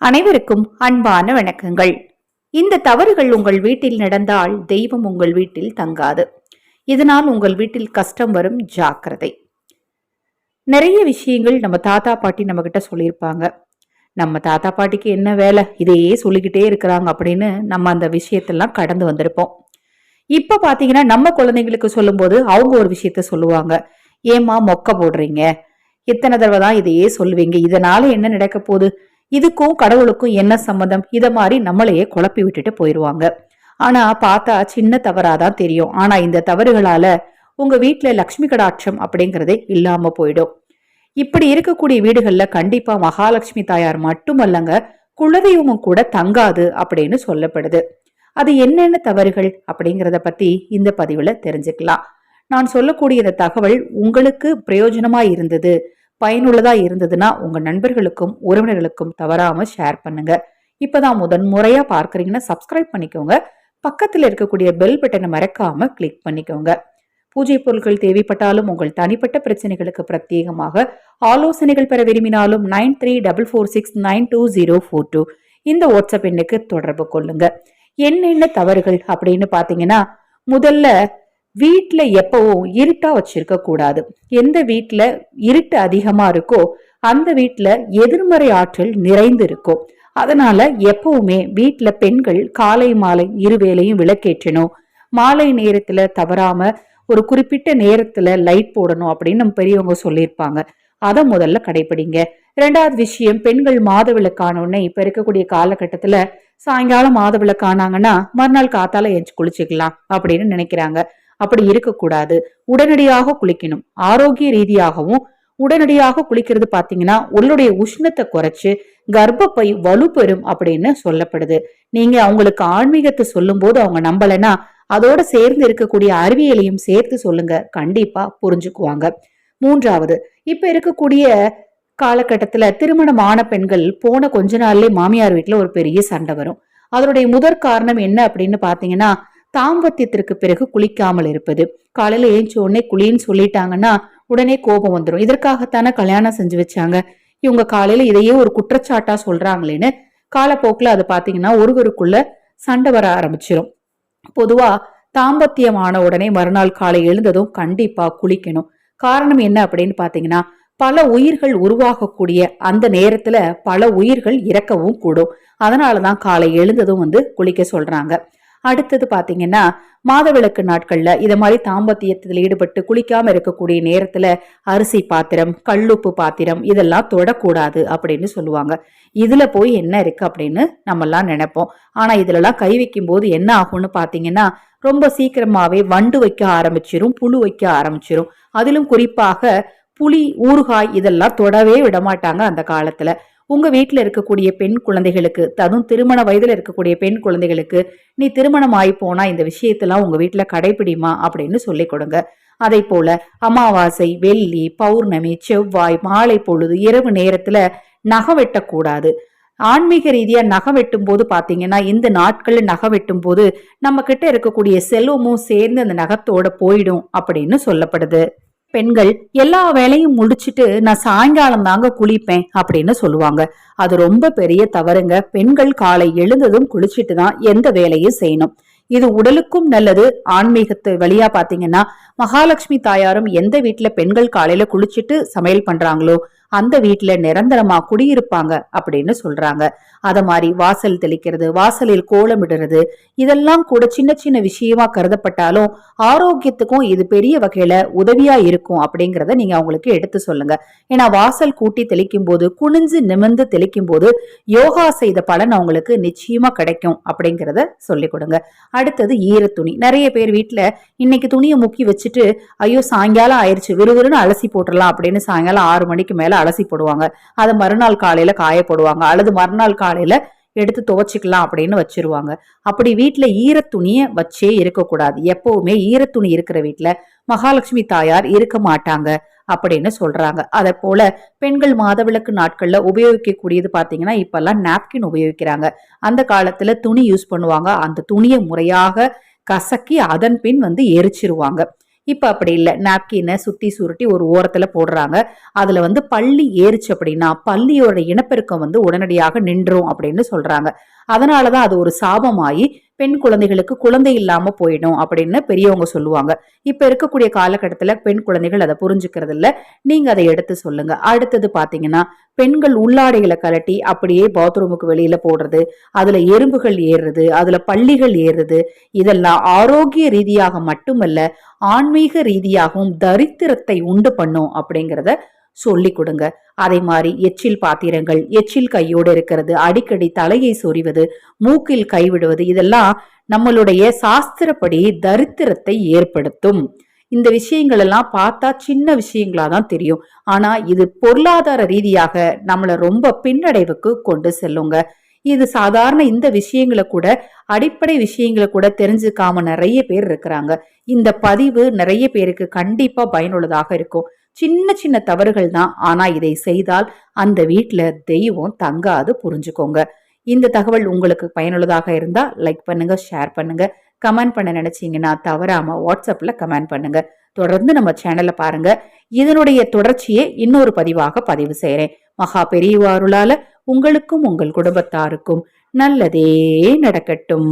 அனைவருக்கும் அன்பான வணக்கங்கள். இந்த தவறுகள் உங்கள் வீட்டில் நடந்தால் தெய்வம் உங்கள் வீட்டில் தங்காது. இதனால் உங்கள் வீட்டில் கஷ்டம் வரும் ஜாக்கிரதை. நிறைய விஷயங்கள் நம்ம தாத்தா பாட்டி நம்ம கிட்ட சொல்லியிருப்பாங்க. நம்ம தாத்தா பாட்டிக்கு என்ன வேலை? இதையே சொல்லிக்கிட்டே இருக்கிறாங்க அப்படின்னு நம்ம அந்த விஷயத்தெல்லாம் கடந்து வந்திருப்போம். இப்ப பாத்தீங்கன்னா நம்ம குழந்தைங்களுக்கு சொல்லும்போது அவங்க ஒரு விஷயத்த சொல்லுவாங்க. ஏமா மொக்க போடுறீங்க. எத்தனை தடவை தான் இதையே சொல்லுவீங்க. இதனால என்ன நடக்க போகுது? இதுக்கும் கடவுளுக்கும் என்ன சம்மந்தம்? இத மாதிரி நம்மளையே குழப்பி விட்டுட்டு போயிருவாங்க. ஆனா பார்த்தா சின்ன தவறாதான் தெரியும். ஆனா இந்த தவறுகளால உங்க வீட்டுல லக்ஷ்மி கடாட்சம் அப்படிங்கறதே இல்லாம போயிடும். இப்படி இருக்கக்கூடிய வீடுகள்ல கண்டிப்பா மகாலட்சுமி தாயார் மட்டுமல்லங்க குலதெய்வமும் கூட தங்காது அப்படின்னு சொல்லப்படுது. அது என்னென்ன தவறுகள் அப்படிங்கிறத பத்தி இந்த பதிவுல தெரிஞ்சுக்கலாம். நான் சொல்லக்கூடிய இந்த தகவல் உங்களுக்கு பிரயோஜனமா இருந்தது பயனுள்ளதாக இருந்ததுன்னா உங்கள் நண்பர்களுக்கும் உறவினர்களுக்கும் தவறாமல் ஷேர் பண்ணுங்க. இப்பதான் முதன் முறையாக பார்க்குறீங்கன்னா சப்ஸ்கிரைப் பண்ணிக்கோங்க. பக்கத்தில் இருக்கக்கூடிய பெல் பட்டனை மறக்காமல் கிளிக் பண்ணிக்கோங்க. பூஜை பொருட்கள் தேவைப்பட்டாலும் உங்கள் தனிப்பட்ட பிரச்சனைகளுக்கு பிரத்யேகமாக ஆலோசனைகள் பெற விரும்பினாலும் nine three double four six nine two zero four two இந்த வாட்ஸ்அப் எண்ணுக்கு தொடர்பு கொள்ளுங்க. என்னென்ன தவறுகள் அப்படின்னு பார்த்தீங்கன்னா முதல்ல வீட்டில் எப்பவும் இருட்டாக வச்சிருக்க கூடாது. எந்த வீட்டில் இருட்டு அதிகமாக இருக்கோ அந்த வீட்டில் எதிர்மறை ஆற்றல் நிறைந்து இருக்கும் அதனால எப்பவுமே வீட்டில் பெண்கள் காலை மாலை இருவேளையும் விளக்கேற்றணும். மாலை நேரத்தில் தவறாம ஒரு குறிப்பிட்ட நேரத்தில் லைட் போடணும் அப்படின்னு நம்ம பெரியவங்க சொல்லியிருப்பாங்க. அதை முதல்ல கடைபிடிங்க ரெண்டாவது விஷயம் பெண்கள் மாதவிளக்கான உடனே இப்போ இருக்கக்கூடிய காலகட்டத்தில் சாயங்காலம் மாதவிளக்கானாங்கன்னா மறுநாள் காத்தால எஞ்சி குளிச்சுக்கலாம் அப்படின்னு நினைக்கிறாங்க. அப்படி இருக்கக்கூடாது. உடனடியாக குளிக்கணும். ஆரோக்கிய ரீதியாகவும் உடனடியாக குளிக்கிறது பாத்தீங்கன்னா உங்களுடைய உஷ்ணத்தை குறைச்சு கர்ப்பப்பை வலுப்பெறும் அப்படின்னு சொல்லப்படுது. நீங்க அவங்களுக்கு ஆன்மீகத்தை சொல்லும் போது அவங்க நம்பலைன்னா அதோட சேர்ந்து இருக்கக்கூடிய அறிவியலையும் சேர்த்து சொல்லுங்க. கண்டிப்பா புரிஞ்சுக்குவாங்க. மூன்றாவது இப்ப இருக்கக்கூடிய காலகட்டத்துல ஆன பெண்கள் போன கொஞ்ச நாள்லயே மாமியார் வீட்டுல ஒரு பெரிய சண்டை வரும். அதனுடைய முதற் காரணம் என்ன அப்படின்னு பாத்தீங்கன்னா தாம்பத்தியத்திற்கு பிறகு குளிக்காமல் இருப்பது. காலையில ஏஞ்ச உடனே குளின்னு சொல்லிட்டாங்கன்னா உடனே கோபம் வந்துடும் இதற்காகத்தானே கல்யாணம் செஞ்சு வச்சாங்க? இவங்க காலையில இதையே ஒரு குற்றச்சாட்டா சொல்றாங்களேன்னு காலப்போக்கில் அது பார்த்தீங்கன்னா ஒருவருக்குள்ள சண்டை வர ஆரம்பிச்சிடும் பொதுவா தாம்பத்தியமான உடனே மறுநாள் காலை எழுந்ததும் கண்டிப்பா குளிக்கணும். காரணம் என்ன அப்படின்னு பாத்தீங்கன்னா பல உயிர்கள் உருவாகக்கூடிய அந்த நேரத்துல பல உயிர்கள் இறக்கவும் கூடும். அதனாலதான் காலை எழுந்ததும் வந்து குளிக்க சொல்றாங்க. அடுத்தது பாத்தீங்கன்னா மாதவிளக்கு நாட்கள்ல இத மாதிரி தாம்பத்தியத்தில் ஈடுபட்டு குளிக்காம இருக்கக்கூடிய நேரத்துல அரிசி பாத்திரம் கல்லுப்பு பாத்திரம் இதெல்லாம் தொடக்கூடாது அப்படின்னு சொல்லுவாங்க. இதுல போய் என்ன இருக்கு அப்படின்னு நம்ம எல்லாம் நினைப்போம். ஆனா இதுலலாம் கை வைக்கும் போது என்ன ஆகும்னு பாத்தீங்கன்னா ரொம்ப சீக்கிரமாவே வண்டு வைக்க ஆரம்பிச்சிரும் புழு வைக்க ஆரம்பிச்சிரும். அதிலும் குறிப்பாக புளி ஊறுகாய் இதெல்லாம் தொடவே விட மாட்டாங்க அந்த காலத்துல. உங்க வீட்டில் இருக்கக்கூடிய பெண் குழந்தைகளுக்கு அதுவும் திருமண வயதில் இருக்கக்கூடிய பெண் குழந்தைகளுக்கு நீ திருமணம் ஆகி போனா இந்த விஷயத்தெல்லாம் உங்க வீட்டில் கடைபிடிமா அப்படின்னு சொல்லி கொடுங்க. அதே போல அமாவாசை வெள்ளி பௌர்ணமி செவ்வாய் மாலை பொழுது இரவு நேரத்துல நகம் வெட்டக்கூடாது. ஆன்மீக ரீதியா நகை வெட்டும் போது பாத்தீங்கன்னா இந்த நாட்கள்ல நகை வெட்டும் போது நம்ம கிட்ட இருக்கக்கூடிய செல்வமும் சேர்ந்து அந்த நகத்தோட போயிடும் அப்படின்னு சொல்லப்படுது. பெண்கள் எல்லா வேலையும் முடிச்சிட்டு நான் சாயங்காலம் தாங்க குளிப்பேன் அப்படின்னு சொல்லுவாங்க. அது ரொம்ப பெரிய தவறுங்க. பெண்கள் காலை எழுந்ததும் குளிச்சிட்டு தான் எந்த வேலையும் செய்யணும். இது உடலுக்கும் நல்லது. ஆன்மீகத்து வழியா பாத்தீங்கன்னா மகாலட்சுமி தாயாரும் எந்த வீட்டுல பெண்கள் காலையில குளிச்சிட்டு சமையல் பண்றாங்களோ அந்த வீட்டுல நிரந்தரமா குடியிருப்பாங்க அப்படின்னு சொல்றாங்க. அத மாதிரி வாசல் தெளிக்கிறது வாசலில் கோலமிடுறது இதெல்லாம் கூட சின்ன சின்ன விஷயமா கருதப்பட்டாலும் ஆரோக்கியத்துக்கும் இது பெரிய வகையில உதவியா இருக்கும் அப்படிங்கறத நீங்க அவங்களுக்கு எடுத்து சொல்லுங்க. ஏன்னா வாசல் கூட்டி தெளிக்கும் போது குனிஞ்சு நிமிர்ந்து தெளிக்கும் போது யோகா செய்த பலன் அவங்களுக்கு நிச்சயமா கிடைக்கும் அப்படிங்கறத சொல்லி கொடுங்க. அடுத்தது ஈர துணி நிறைய பேர் வீட்டுல இன்னைக்கு துணியை முக்கி வச்சுட்டு ஐயோ சாயங்காலம் ஆயிடுச்சு விறுவிறுன்னு அலசி போட்டுடலாம் அப்படின்னு சாயங்காலம் ஆறு மணிக்கு மேல அலசி போடுவாங்க. அதை மறுநாள் காலையில காய போடுவாங்க. அல்லது மறுநாள் காலையில எடுத்து துவைச்சிக்கலாம் அப்படின்னு வச்சிருவாங்க. அப்படி வீட்டுல ஈரத்துணியை வச்சே இருக்கக்கூடாது. எப்பவுமே ஈரத்துணி இருக்கிற வீட்டுல மகாலட்சுமி தாயார் இருக்க மாட்டாங்க அப்படின்னு சொல்றாங்க. அதை போல பெண்கள் மாதவிளக்கு நாட்கள்ல உபயோகிக்கக்கூடியது பாத்தீங்கன்னா இப்பெல்லாம் நாப்கின் உபயோகிக்கிறாங்க. அந்த காலத்துல துணி யூஸ் பண்ணுவாங்க. அந்த துணியை முறையாக கசக்கி அதன் பின் வந்து எரிச்சிருவாங்க. இப்போ அப்படி இல்லை. நாப்கினை சுற்றி சுருட்டி ஒரு ஓரத்தில் போடுறாங்க. அதில் வந்து பள்ளி ஏறுச்சு அப்படின்னா பள்ளியோட இனப்பெருக்கம் வந்து உடனடியாக நின்றும் அப்படின்னு சொல்கிறாங்க அதனால தான் அது ஒரு சாபமாயி பெண் குழந்தைகளுக்கு குழந்தை இல்லாம போயிடும் அப்படின்னு பெரியவங்க சொல்லுவாங்க. இப்ப இருக்கக்கூடிய காலகட்டத்துல பெண் குழந்தைகள் அதை புரிஞ்சுக்கிறது இல்ல நீங்க அதை எடுத்து சொல்லுங்க. அடுத்தது பாத்தீங்கன்னா பெண்கள் உள்ளாடைகளை கலட்டி அப்படியே பாத்ரூமுக்கு வெளியில போடுறது அதுல எறும்புகள் ஏறுறது அதுல பள்ளிகள் ஏறுறது இதெல்லாம் ஆரோக்கிய ரீதியாக மட்டுமல்ல ஆன்மீக ரீதியாகவும் தரித்திரத்தை உண்டு பண்ணும் அப்படிங்கிறத சொல்லி கொடுங்க. அதே மாதிரி எச்சில் பாத்திரங்கள் எச்சில் கையோடு இருக்கிறது அடிக்கடி தலையை சொறிவது மூக்கில் கைவிடுவது இதெல்லாம் நம்மளுடைய சாஸ்திரப்படி தரித்திரத்தை ஏற்படுத்தும். இந்த விஷயங்கள் எல்லாம் பார்த்தா சின்ன விஷயங்களா தான் தெரியும். ஆனா இது பொருளாதார ரீதியாக நம்மளை ரொம்ப பின்னடைவுக்கு கொண்டு செல்லுங்க. இது சாதாரண இந்த விஷயங்களை கூட அடிப்படை விஷயங்களை கூட தெரிஞ்சுக்காம நிறைய பேர் இருக்கிறாங்க. இந்த பதிவு நிறைய பேருக்கு கண்டிப்பா பயனுள்ளதாக இருக்கும். சின்ன சின்ன தவறுகள் தான். ஆனா இதை செய்தால் அந்த வீட்டில் தெய்வம் தங்காது புரிஞ்சுக்கோங்க. இந்த தகவல் உங்களுக்கு பயனுள்ளதாக இருந்தா லைக் பண்ணுங்க ஷேர் பண்ணுங்க. கமெண்ட் பண்ண நினைச்சீங்கன்னா தவறாம வாட்ஸ்அப்ல கமெண்ட் பண்ணுங்க. தொடர்ந்து நம்ம சேனலை பாருங்க. இதனுடைய தொடர்ச்சியை இன்னொரு பதிவாக பதிவு செய்கிறேன் மகா பெரியவாருளால உங்களுக்கும் உங்கள் குடும்பத்தாருக்கும் நல்லதே நடக்கட்டும்.